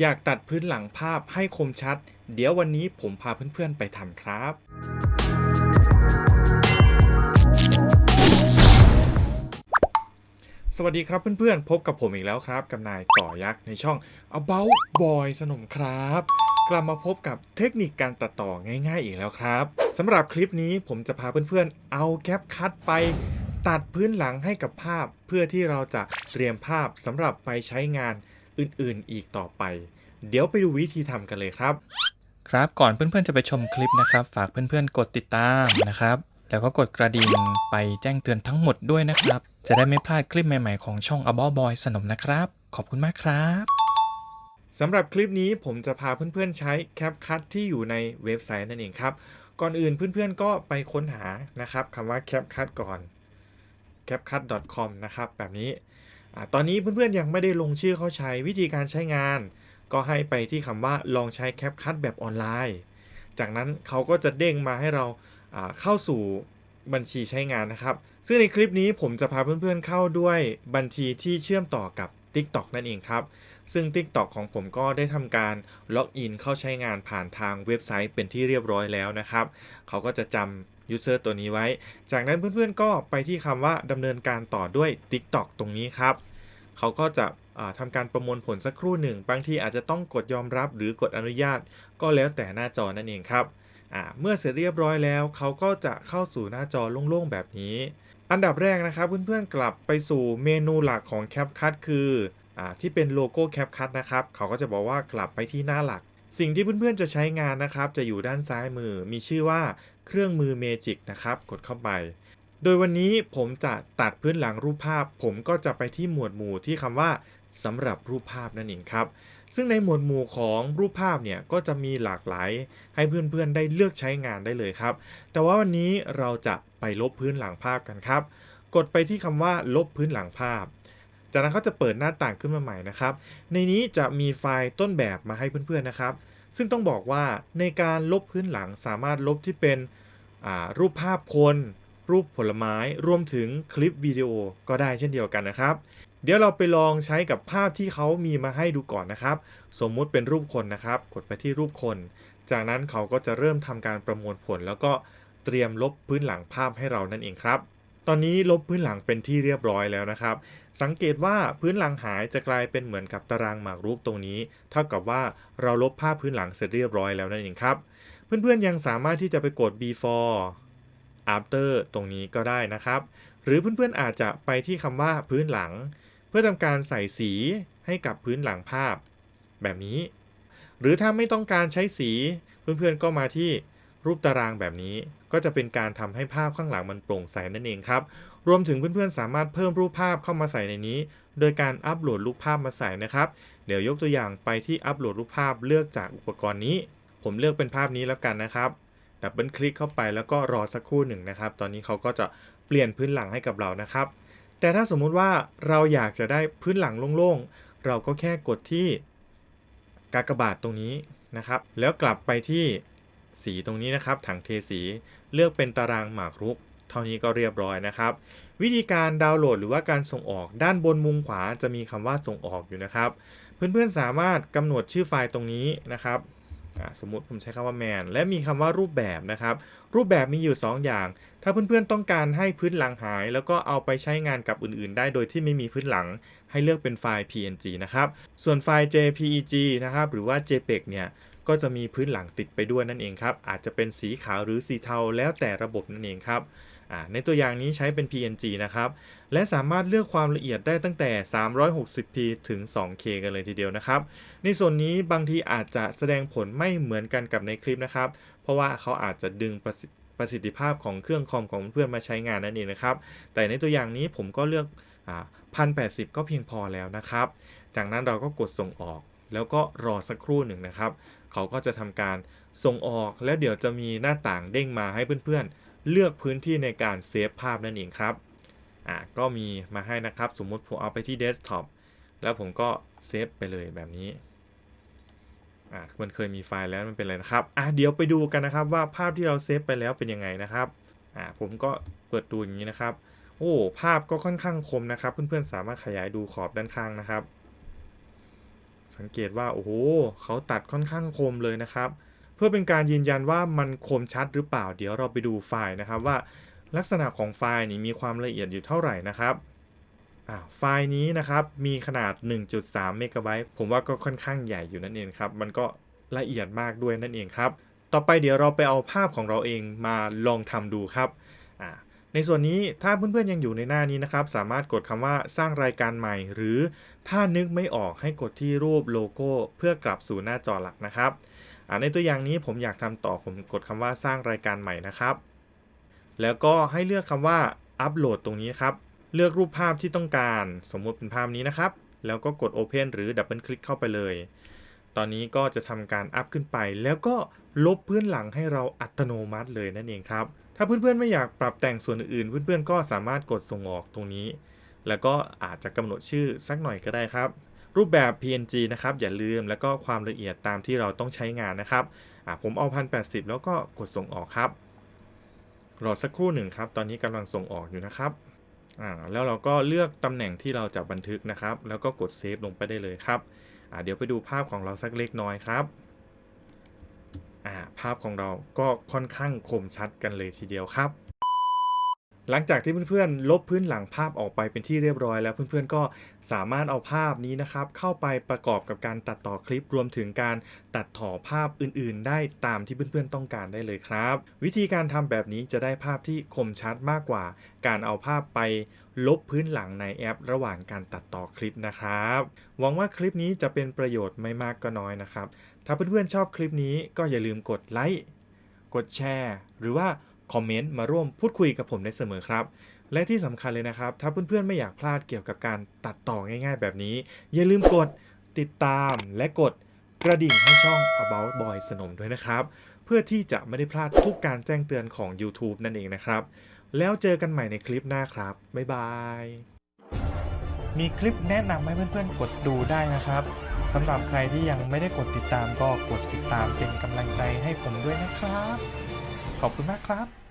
อยากตัดพื้นหลังภาพให้คมชัด เดี๋ยววันนี้ผมพาเพื่อนๆไปทำครับ สวัสดีครับเพื่อนๆ พบกับผมอีกแล้วครับ กับนายต่อยักษ์ในช่อง About Boy สนมครับ กลับมาพบกับเทคนิคการตัดต่อง่ายๆอีกแล้วครับสำหรับคลิปนี้ผมจะพาเพื่อนๆ เอาแคปคัดไปตัดพื้นหลังให้กับภาพ เพื่อที่เราจะเตรียมภาพสำหรับไปใช้งาน อื่นๆ อีกต่อไป เดี๋ยวไปดูวิธีทำกันเลยครับ ครับก่อนเพื่อนๆจะไปชมคลิปนะครับ ฝากเพื่อนๆกดติดตามนะครับ แล้วก็กดกระดิ่งไปแจ้งเตือนทั้งหมดด้วยนะครับ จะได้ไม่พลาดคลิปใหม่ๆของช่อง a b o Boy สนมนะครับ ขอบคุณมากครับสำหรับคลิปนี้ผมจะพาเพื่อนๆใช้แคปคั t ที่อยู่ในเว็บไซต์นั่นเองครับ ก่อนอื่นเพื่อนๆก็ไปค้นหานะครับคำว่า CapCut ก่อน capcut.com นะครับแบบนี้อา ตอนนี้เพื่อนๆยังไม่ได้ลงชื่อเข้าใช้วิธีการใช้งาน ก็ให้ไปที่คำว่าลองใช้ CapCut แบบออนไลน์ จากนั้นเขาก็จะเด้งมาให้เราเข้าสู่บัญชีใช้งานนะครับ ซึ่งในคลิปนี้ผมจะพาเพื่อนๆเข้าด้วยบัญชีที่เชื่อมต่อกับ TikTok นั่นเองครับ ซึ่ง TikTok ของผมก็ได้ทำการล็อกอินเข้าใช้งานผ่านทางเว็บไซต์เป็นที่เรียบร้อยแล้วนะครับ เขาก็จะจำ user ตัวนี้ไว้ จากนั้นเพื่อนๆก็ไปที่คำว่าดำเนินการต่อด้วย TikTok ตรงนี้ครับเขาก็จะทำการประมวลผลสักครู่หนึ่ง บางทีอาจจะต้องกดยอมรับหรือกดอนุญาต ก็แล้วแต่หน้าจอนั่นเองครับเมื่อเสร็จเรียบร้อยแล้ว เขาก็จะเข้าสู่หน้าจอโล่งๆแบบนี้ อันดับแรกนะครับเพื่อนๆกลับไปสู่เมนูหลักของ CapCut คืออที่เป็นโลโก้ CapCut นะครับ เขาก็จะบอกว่ากลับไปที่หน้าหลัก สิ่งที่เพื่อนๆจะใช้งานนะครับ จะอยู่ด้านซ้ายมือ มีชื่อว่าเครื่องมือ Magic นะครับ กดเข้าไป โดยวันนี้ผมจะตัดพื้นหลังรูปภาพ ผมก็จะไปที่หมวดหมู่ที่คำว่าสำหรับรูปภาพนั่นเองครับ ซึ่งในหมวดหมู่ของรูปภาพเนี่ยก็จะมีหลากหลาย ให้เพื่อนๆได้เลือกใช้งานได้เลยครับ แต่ว่าวันนี้เราจะไปลบพื้นหลังภาพกันครับ กดไปที่คำว่าลบพื้นหลังภาพ จากนั้นเขาจะเปิดหน้าต่างขึ้นมาใหม่นะครับ ในนี้จะมีไฟล์ต้นแบบมาให้เพื่อนๆนะครับ ซึ่งต้องบอกว่าในการลบพื้นหลังสามารถลบที่เป็นรูปภาพคน รูปผลไม้รวมถึงคลิปวิดีโอก็ได้เช่นเดียวกันนะครับ เดี๋ยวเราไปลองใช้กับภาพที่เขามีมาให้ดูก่อนนะครับ สมมุติเป็นรูปคนนะครับ กดไปที่รูปคน จากนั้นเขาก็จะเริ่มทำการประมวลผล แล้วก็เตรียมลบพื้นหลังภาพให้เรานั่นเองครับ ตอนนี้ลบพื้นหลังเป็นที่เรียบร้อยแล้วนะครับ สังเกตว่าพื้นหลังหายจะกลายเป็นเหมือนกับตารางหมากรุกตรงนี้ เท่ากับว่าเราลบภาพพื้นหลังเสร็จเรียบร้อยแล้วนั่นเองครับ เพื่อนๆยังสามารถที่จะไปกด before after ตรงนี้ก็ได้นะครับ หรือเพื่อนๆอาจจะไปที่คำว่าพื้นหลัง เพื่อทำการใส่สีให้กับพื้นหลังภาพ แบบนี้ หรือถ้าไม่ต้องการใช้สี เพื่อนๆก็มาที่ รูปตารางแบบนี้ก็จะเป็นการทำให้ภาพข้างหลังมันโปร่งใสนั่นเองครับ รวมถึงเพื่อนๆสามารถเพิ่มรูปภาพเข้ามาใส่ในนี้ โดยการอัปโหลดรูปภาพมาใส่นะครับ เดี๋ยวยกตัวอย่างไปที่อัปโหลดรูปภาพเลือกจากอุปกรณ์นี้ ผมเลือกเป็นภาพนี้แล้วกันนะครับ ดับเบิลคลิกเข้าไปแล้วก็รอสักครู่หนึ่งนะครับ ตอนนี้เขาก็จะเปลี่ยนพื้นหลังให้กับเรานะครับ แต่ถ้าสมมุติว่าเราอยากจะได้พื้นหลังโล่งๆ เราก็แค่กดที่กากบาทตรงนี้นะครับ แล้วกลับไปที่ สีตรงนี้นะครับ ถังเทสีเลือกเป็นตารางหมากรุก เท่านี้ก็เรียบร้อยนะครับ วิธีการดาวน์โหลดหรือว่าการส่งออกด้านบนมุมขวาจะมีคำว่าส่งออกอยู่นะครับ เพื่อนๆสามารถกำหนดชื่อไฟล์ตรงนี้นะครับสมมติผมใช้คำว่า man และมีคำว่ารูปแบบนะครับ รูปแบบมีอยู่ 2 อย่าง ถ้าเพื่อนๆต้องการให้พื้นหลังหาย แล้วก็เอาไปใช้งานกับอื่นๆ ได้โดยที่ไม่มีพื้นหลัง ให้เลือกเป็นไฟล์ png นะครับ ส่วนไฟล์ jpeg นะครับ หรือว่า jpeg เนี่ย ก็จะมีพื้นหลังติดไปด้วยนั่นเองครับ อาจจะเป็นสีขาวหรือสีเทาแล้วแต่ระบบนั่นเองครับในตัวอย่างนี้ใช้เป็น PNG นะครับ และสามารถเลือกความละเอียดได้ตั้งแต่ 360p ถึง 2k กันเลยทีเดียวนะครับ ในส่วนนี้บางทีอาจจะแสดงผลไม่เหมือนกันกับในคลิปนะครับ เพราะว่าเขาอาจจะดึงประสิประสิทธิภาพของเครื่องคอมของเพื่อนมาใช้งานนั่นเองนะครับ แต่ในตัวอย่างนี้ผมก็เลือกพันแปก็เพียงพอแล้วนะครับ จากนั้นเราก็กดส่งออก แล้วก็รอสักครู่หนึ่งนะครับ เขาก็จะทำการส่งออก แล้วเดี๋ยวจะมีหน้าต่างเด้งมาให้เพื่อนๆ เลือกพื้นที่ในการเซฟภาพนั่นเองครับอ่าก็มีมาให้นะครับ สมมุติผมเอาไปที่เดสก์ท็อปแล้วผมก็เซฟไปเลยแบบนี้อ่ามันเคยมีไฟล์แล้วมันเป็นอะไรนะครับอ่าเดี๋ยวไปดูกันนะครับว่าภาพที่เราเซฟไปแล้วเป็นยังไงนะครับอ่าผมก็เปิดดูอย่างนี้นะครับ โอ้ภาพก็ค่อนข้างคมนะครับ เพื่อนๆสามารถขยายดูขอบด้านข้างนะครับ สังเกตว่าโอ้โหเขาตัดค่อนข้างคมเลยนะครับ เพื่อเป็นการยืนยันว่ามันคมชัดหรือเปล่า เดี๋ยวเราไปดูไฟล์นะครับว่า ลักษณะของไฟล์นี้มีความละเอียดอยู่เท่าไหร่นะครับไฟล์นี้นะครับมีขนาด 1.3 เมกะไบต์ผมว่าก็ค่อนข้างใหญ่อยู่นั่นเองครับ มันก็ละเอียดมากด้วยนั่นเองครับ ต่อไปเดี๋ยวเราไปเอาภาพของเราเองมาลองทำดูครับอ่า ในส่วนนี้ถ้าเพื่อนๆยังอยู่ในหน้านี้นะครับ สามารถกดคำว่าสร้างรายการใหม่ หรือถ้านึกไม่ออกให้กดที่รูปโลโก้เพื่อกลับสู่หน้าจอหลักนะครับในตัวอย่างนี้ผมอยากทำต่อผมกดคำว่าสร้างรายการใหม่นะครับ แล้วก็ให้เลือกคำว่าอัปโหลดตรงนี้ครับ เลือกรูปภาพที่ต้องการ สมมติเป็นภาพนี้นะครับ แล้วก็กด Open หรือดับเบิลคลิกเข้าไปเลย ตอนนี้ก็จะทำการอัพขึ้นไป แล้วก็ลบพื้นหลังให้เราอัตโนมัติเลยนั่นเองครับ ถ้าเพื่อนๆไม่อยากปรับแต่งส่วนอื่นเพื่อนๆก็สามารถกดส่งออกตรงนี้ แล้วก็อาจจะกำหนดชื่อสักหน่อยก็ได้ครับ รูปแบบ PNG นะครับอย่าลืมแล้วก็ความละเอียดตามที่เราต้องใช้งานนะครับผมเอา 1080 แล้วก็กดส่งออกครับ รอสักครู่หนึ่งครับ ตอนนี้กำลังส่งออกอยู่นะครับแล้วเราก็เลือกตำแหน่งที่เราจะบันทึกนะครับ แล้วก็กดเซฟลงไปได้เลยครับ เดี๋ยวไปดูภาพของเราสักเล็กน้อยครับอ่าภาพของเราก็ค่อนข้างคมชัดกันเลยทีเดียวครับ หลังจากที่เพื่อนๆ ลบพื้นหลังภาพออกไปเป็นที่เรียบร้อยแล้วเพื่อนๆ ก็สามารถเอาภาพนี้นะครับ เข้าไปประกอบกับการตัดต่อคลิปรวมถึงการตัดต่อภาพอื่นๆ ได้ตามที่เพื่อนๆ ต้องการได้เลยครับ วิธีการทำแบบนี้จะได้ภาพที่คมชัดมากกว่า การเอาภาพไปลบพื้นหลังในแอป ระหว่างการตัดต่อคลิปนะครับ หวังว่าคลิปนี้จะเป็นประโยชน์ไม่มากก็น้อยนะครับ ถ้าเพื่อนๆ ชอบคลิปนี้ก็อย่าลืมกดไลค์ กดแชร์ หรือว่า คอมเมนต์มาร่วมพูดคุยกับผมได้เสมอครับ และที่สำคัญเลยนะครับ ถ้าเพื่อนๆไม่อยากพลาดเกี่ยวกับการตัดต่อง่ายๆ แบบนี้ อย่าลืมกดติดตามและกดกระดิ่งให้ช่อง About Boy สนมด้วยนะครับ เพื่อที่จะไม่ได้พลาดทุกการแจ้งเตือนของ YouTube นั่นเองนะครับ แล้วเจอกันใหม่ในคลิปหน้าครับ บ๊ายบาย มีคลิปแนะนำให้เพื่อนๆ กดดูได้นะครับสำหรับใครที่ยังไม่ได้กดติดตามก็กดติดตามเป็นกำลังใจให้ผมด้วยนะครับ ขอบคุณมากครับ